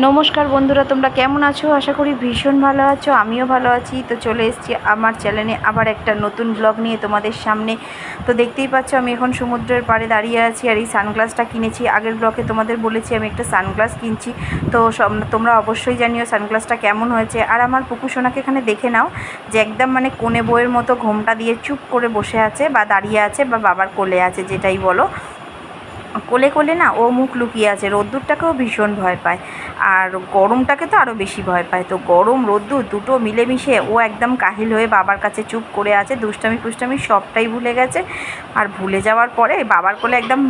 নমস্কার বন্ধুরা, তোমরা কেমন আছো? আশা করি ভীষণ ভালো আছো, আমিও ভালো আছি। তো চলে এসেছি আমার চ্যানেলে আবার একটা নতুন ব্লগ নিয়ে তোমাদের সামনে। তো দেখতেই পাচ্ছ, আমি এখন সমুদ্রের পাড়ে দাঁড়িয়ে আছি আর এই সানগ্লাসটা কিনেছি। আগের ব্লগে তোমাদের বলেছি, আমি একটা সানগ্লাস কিনছি। তো তোমরা অবশ্যই জানিও সানগ্লাসটা কেমন হয়েছে। আর আমার পুকু সোনাকে এখানে দেখে নাও যে একদম মানে কোণে বইয়ের মতো ঘোমটা দিয়ে চুপ করে বসে আছে বা দাঁড়িয়ে আছে বা বাবার কোলে আছে, যেটাই বলো। কোলে কোলে না ও মুখ লুকিয়ে আছে, রোদ্দুরটাকেও ভীষণ ভয় পায়। আর গরমটাকে তো আরও বেশি ভয় পায়। তো গরম, রোদ্দুর দুটো মিলেমিশে ও একদম কাহিল হয়ে বাবার কাছে চুপ করে আছে, দুষ্টামি ফুষ্টামি সবটাই ভুলে গেছে। আর ভুলে যাওয়ার পরে বাবার কোলে একদম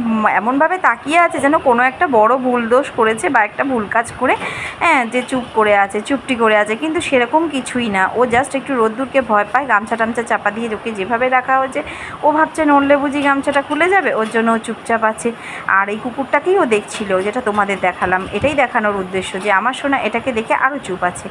এমনভাবে তাকিয়ে আছে যেন কোনো একটা বড় ভুল দোষ করেছে বা একটা ভুল কাজ করে হ্যাঁ যে চুপ করে আছে, চুপটি করে আছে। কিন্তু সেরকম কিছুই না। ও জাস্ট একটু রোদ্দুরকে ভয় পায়, গামছা টামছা চাপা দিয়ে ওকে যেভাবে রাখা হয়েছে, ও ভাবছে নড়লে বুঝি গামছাটা খুলে যাবে, ওর জন্য ও চুপচাপ আছে। আর এই কুকুরটাকেই ও দেখছিল, যেটা তোমাদের দেখালাম। এটাই দেখানোর উদ্দেশ্য যে আমার সোনা এটাকে দেখে আরও চুপ আছে।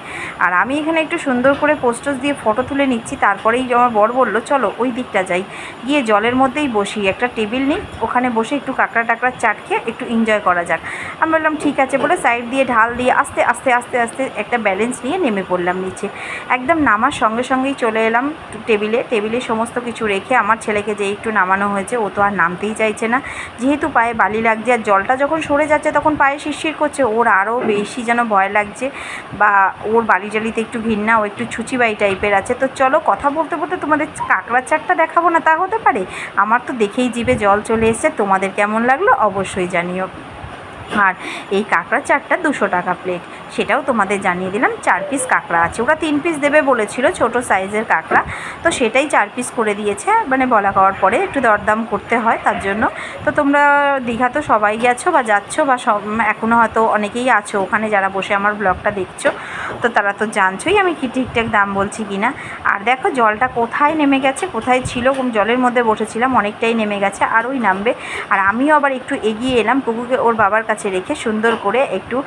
আর আমি এখানে একটু সুন্দর করে পোস্টোস দিয়ে ফটো তুলে নিচ্ছি, তারপরেই আমার বর বলল, চলো ওই দিকটা যাই। গিয়ে জলের মধ্যেই বসি, একটা টেবিল নিই, ওখানে বসে একটু কাঁকড়া টাকড়া চাট খেয়ে একটু এনজয় করা যাক। আমি বললাম, ঠিক আছে, বলে সাইড দিয়ে ঢাল দিয়ে আস্তে আস্তে আস্তে আস্তে একটা ব্যালেন্স নিয়ে নেমে পড়লাম নিচে। একদম নামার সঙ্গে সঙ্গেই চলে এলাম টেবিলে। টেবিলে সমস্ত কিছু রেখে আমার ছেলেকে যে একটু নামানো হয়েছে, ও তো আর নামতেই চাইছে না। যেহেতু পায়ে বালি লাগছে আর জলটা যখন সরে যাচ্ছে তখন পায়ে শিরশির করছে। ওর আরও বেশি যেন ভয় লাগছে বা ওর বালি জালিতে একটু ঘৃণা, ও একটু ছুচিবাই টাইপের আছে। তো চলো কথা বলতে বলতে তোমাদের কাঁকড়ার চারটা দেখাবো না, তা হতে পারে? আমার তো দেখেই জিভে জল চলে এসছে, তোমাদের কেমন লাগল অবশ্যই জানিও। আর এই কাঁকড়া চারটা দুশো টাকা প্লেট সেটাও তোমাদের জানিয়ে দিলাম, চার পিস কাঁকড়া আছে। ওরা তিন পিস দেবে বলেছিল ছোট সাইজের কাঁকড়া। তো সেটাই চার পিস করে দিয়েছে মানে বলা খাওয়ার পরে একটু দরদাম করতে হয় তার জন্য। তো তোমরা দীঘা তো সবাই গেছো বা যাচ্ছ বা সব এখনও হয়তো অনেকেই আছো ওখানে যারা বসে আমার ব্লগটা দেখছ। তো তারা তো জানছোই আমি কি ঠিকঠাক দাম বলছি কি না আর দেখো জলটা কোথায় নেমে গেছে, কোথায় ছিল জলের মধ্যে বসেছিলাম, অনেকটাই নেমে গেছে, আর ওই নামবে। আর আমিও আবার একটু এগিয়ে এলাম পুকুকে ওর বাবার কাছে রেখে সুন্দর করে একটু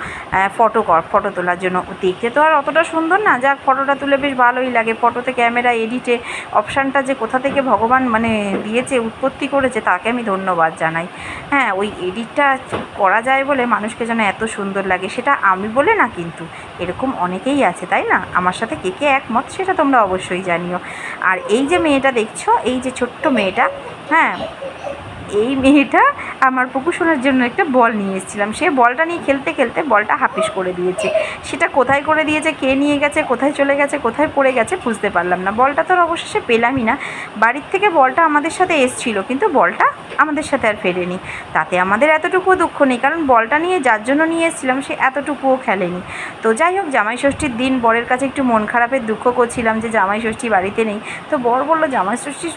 ফটো কর, ফটো তোলার জন্য। দেখতে তো আর অতটা সুন্দর না, যাক ফটোটা তুলে বেশ ভালোই লাগে। ফটোতে ক্যামেরা, এডিটে, অপশানটা যে কোথা থেকে ভগবান মানে দিয়েছে, উৎপত্তি করেছে, তাকে আমি ধন্যবাদ জানাই। হ্যাঁ ওই এডিটটা করা যায় বলে মানুষকে যেন এত সুন্দর লাগে, সেটা আমি বলে না কিন্তু, এরকম অনেকেই আছে, তাই না? আমার সাথে কে কে একমত সেটা তোমরা অবশ্যই জানিও। আর এই যে মেয়েটা দেখছ, এই যে ছোট্ট মেয়েটা হ্যাঁ এই মেয়েটা আমার পুকুশোনার জন্য একটা বল নিয়ে এসেছিলাম। সে বলটা নিয়ে খেলতে খেলতে বলটা হাপিস করে দিয়েছে। সেটা কোথায় করে দিয়েছে, কে নিয়ে গেছে, কোথায় চলে গেছে, কোথায় পড়ে গেছে বুঝতে পারলাম না। বলটা তো অবশেষে পেলামই না। বাড়ির থেকে বলটা আমাদের সাথে এসছিল, কিন্তু বলটা আমাদের সাথে আর ফেরেনি। তাতে আমাদের এতটুকুও দুঃখ নেই, কারণ বলটা নিয়ে যার জন্য নিয়ে এসেছিলাম সে এতটুকুও খেলেনি। তো যাই হোক, জামাই ষষ্ঠীর দিন বরের কাছে একটু মন খারাপের দুঃখ করছিলাম যে জামাই ষষ্ঠী বাড়িতে নেই। তো বর বলল, জামাই ষষ্ঠী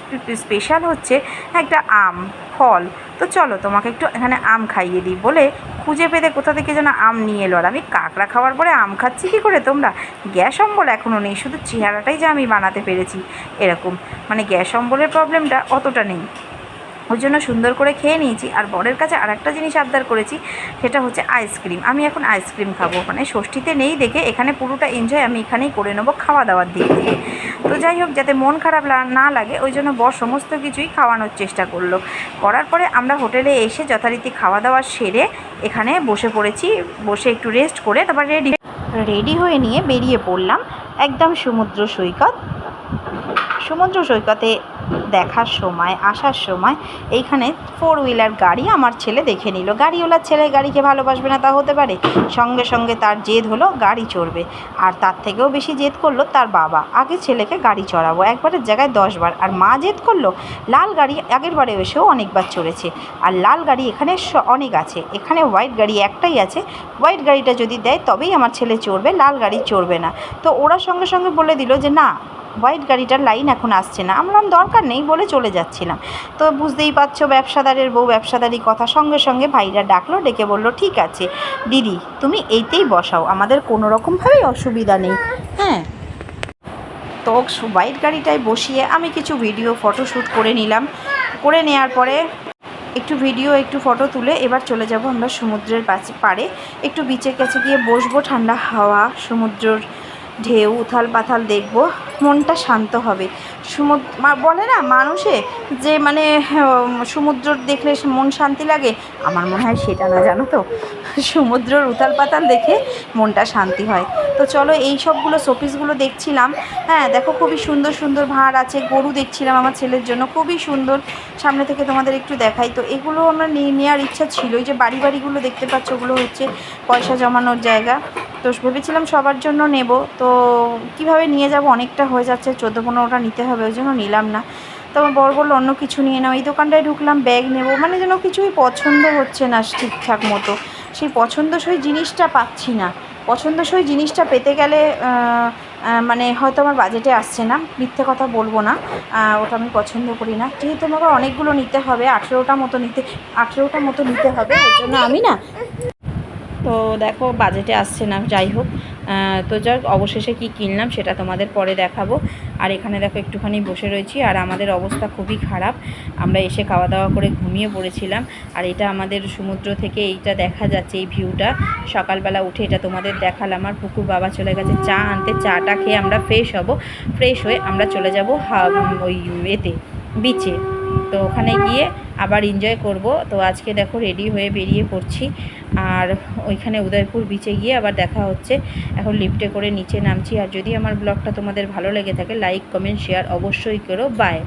স্পেশাল হচ্ছে একটা আম। ফল। তো চলো, তোমাকে একটু এখানে আম খাইয়ে দিই। বলে খুঁজে পেতে কোথা থেকে যেন আম নিয়ে এলো? আর আমি কাঁকড়া খাওয়ার পরে আম খাচ্ছি কী করে তোমরা? গ্যাস অম্বল এখনও নেই, শুধু চেহারাটাই যে আমি বানাতে পেরেছি। এরকম। মানে গ্যাস অম্বলের প্রবলেমটা অতটা নেই। ওর জন্য সুন্দর করে খেয়ে নিয়েছি। আর বরের কাছে আর একটা জিনিস আবদার করেছি, সেটা হচ্ছে আইসক্রিম আমি এখন আইসক্রিম খাব। মানে ষষ্ঠীতে নেই দেখে এখানে পুরোটা এনজয় আমি এখানেই করে নেব খাওয়া দাওয়ার দিক থেকে। তো যাই হোক, যাতে মন খারাপ না লাগে, ওই জন্য বর সমস্ত কিছুই খাওয়ানোর চেষ্টা করল। করার পরে আমরা হোটেলে এসে যথারীতি খাওয়া দাওয়া সেরে এখানে বসে পড়েছি, বসে একটু রেস্ট করে তারপর রেডি রেডি হয়ে নিয়ে বেরিয়ে পড়লাম একদম সমুদ্র সৈকত। সমুদ্র সৈকতে দেখার সময়, আসার সময় এইখানে ফোর হুইলার গাড়ি আমার ছেলে দেখে নিল। গাড়িওয়ালার ছেলে গাড়িকে ভালোবাসবে না তা হতে পারে। সঙ্গে সঙ্গে তার জেদ হলো গাড়ি চড়বে। আর তার থেকেও বেশি জেদ করল তার বাবা। আগে ছেলেকে গাড়ি চড়াবো, একবারের জায়গায় দশবার। আর মা জেদ করল, লাল গাড়ি আগের বারে এসেও অনেকবার চড়েছে। আর লাল গাড়ি এখানে অনেক আছে। এখানে হোয়াইট গাড়ি একটাই আছে। হোয়াইট গাড়িটা যদি দেয় তবেই আমার ছেলে চড়বে, লাল গাড়ি চড়বে না। তো ওরা সঙ্গে সঙ্গে বলে দিল যে, না হোয়াইট গাড়িটার লাইন এখন আসছে না। আমরা দরকার নেই। বলে চলে যাচ্ছিলাম। তো বুঝতেই পারছ, ব্যবসাদারের বউ ব্যবসাদারি কথা সঙ্গে সঙ্গে ভাইরা ডাকলো, ডেকে বলল, ঠিক আছে, দিদি, তুমি এইতেই বসাও। আমাদের কোনো রকমভাবেই অসুবিধা নেই। হ্যাঁ। তো হোয়াইট গাড়িটায় বসিয়ে আমি কিছু ভিডিও, ফটোশ্যুট করে নিলাম। করে নেওয়ার পরে একটু ভিডিও, একটু ফটো তুলে এবার চলে যাব আমরা সমুদ্রের পাড়ে। একটু বিচের কাছে গিয়ে বসবো, ঠান্ডা হাওয়া, সমুদ্রের ঢেউ উথাল পাথাল দেখব, মনটা শান্ত হবে। সমুদ্র বলে না, মানুষে যে মানে সমুদ্র দেখলে মন শান্তি লাগে, আমার মনে হয় সেটা না, জানো তো? সমুদ্রর উথাল পাতাল দেখে মনটা শান্তি হয়। তো চলো, এই সবগুলো শোপিসগুলো দেখছিলাম। হ্যাঁ দেখো, খুবই সুন্দর সুন্দর ভাঁড় আছে, গরু দেখছিলাম আমার ছেলের জন্য, খুবই সুন্দর। সামনে থেকে তোমাদের একটু দেখাই। তো এগুলো আমরা নিয়ে নেওয়ার ইচ্ছা ছিল এই যে বাড়ি বাড়িগুলো দেখতে পাচ্ছ, ওগুলো হচ্ছে পয়সা জমানোর জায়গা। তো ভেবেছিলাম সবার জন্য নেব। তো কীভাবে নিয়ে যাব? অনেকটা হয়ে যাচ্ছে, চোদ্দ পনেরোটা নিতে হবে, ওই জন্য নিলাম না। তো আমার বর বলল, অন্য কিছু নিয়ে নাও। এই দোকানটায় ঢুকলাম, ব্যাগ নেব। মানে যেন কিছুই পছন্দ হচ্ছে না ঠিকঠাক মতো। সেই পছন্দসই জিনিসটা পাচ্ছি না। পছন্দসই জিনিসটা পেতে গেলে মানে হয়তো আমার বাজেটে আসছে না। মিথ্যে কথা বলব না। ওটা আমি পছন্দ করি না। যেহেতু আমাকে অনেকগুলো নিতে হবে, আঠেরোটা মতো নিতে, আঠেরোটা মতো নিতে হবে, ওই জন্য আমি না তো দেখো বাজেটে আসছে না, যাই হোক। তো যাক, অবশেষে কি কিনলাম সেটা তোমাদের পরে দেখাবো। আর এখানে দেখো একটুখানি বসে রয়েছি, আর আমাদের অবস্থা খুবই খারাপ। আমরা এসে খাওয়া দাওয়া করে ঘুমিয়ে পড়েছিলাম, আর এটা আমাদের সমুদ্র থেকে এইটা দেখা যাচ্ছে, এই ভিউটা। সকালবেলা উঠে এটা তোমাদের দেখালাম, আর পুকুর বাবা চলে গেছে, চা আনতে, চাটা খেয়ে আমরা ফ্রেশ হব। ফ্রেশ হয়ে আমরা চলে যাব ওই এতে বিচে তো ওখানে গিয়ে আবার এনজয় করব। তো আজকে দেখো রেডি হয়ে বেরিয়ে পড়ছি। আর ওইখানে উদয়পুর বিচে গিয়ে আবার দেখা হচ্ছে। এখন লিফটে করে নিচে নামছি। আর যদি আমার ব্লগটা তোমাদের ভালো লেগে থাকে লাইক কমেন্ট শেয়ার অবশ্যই করো। বাই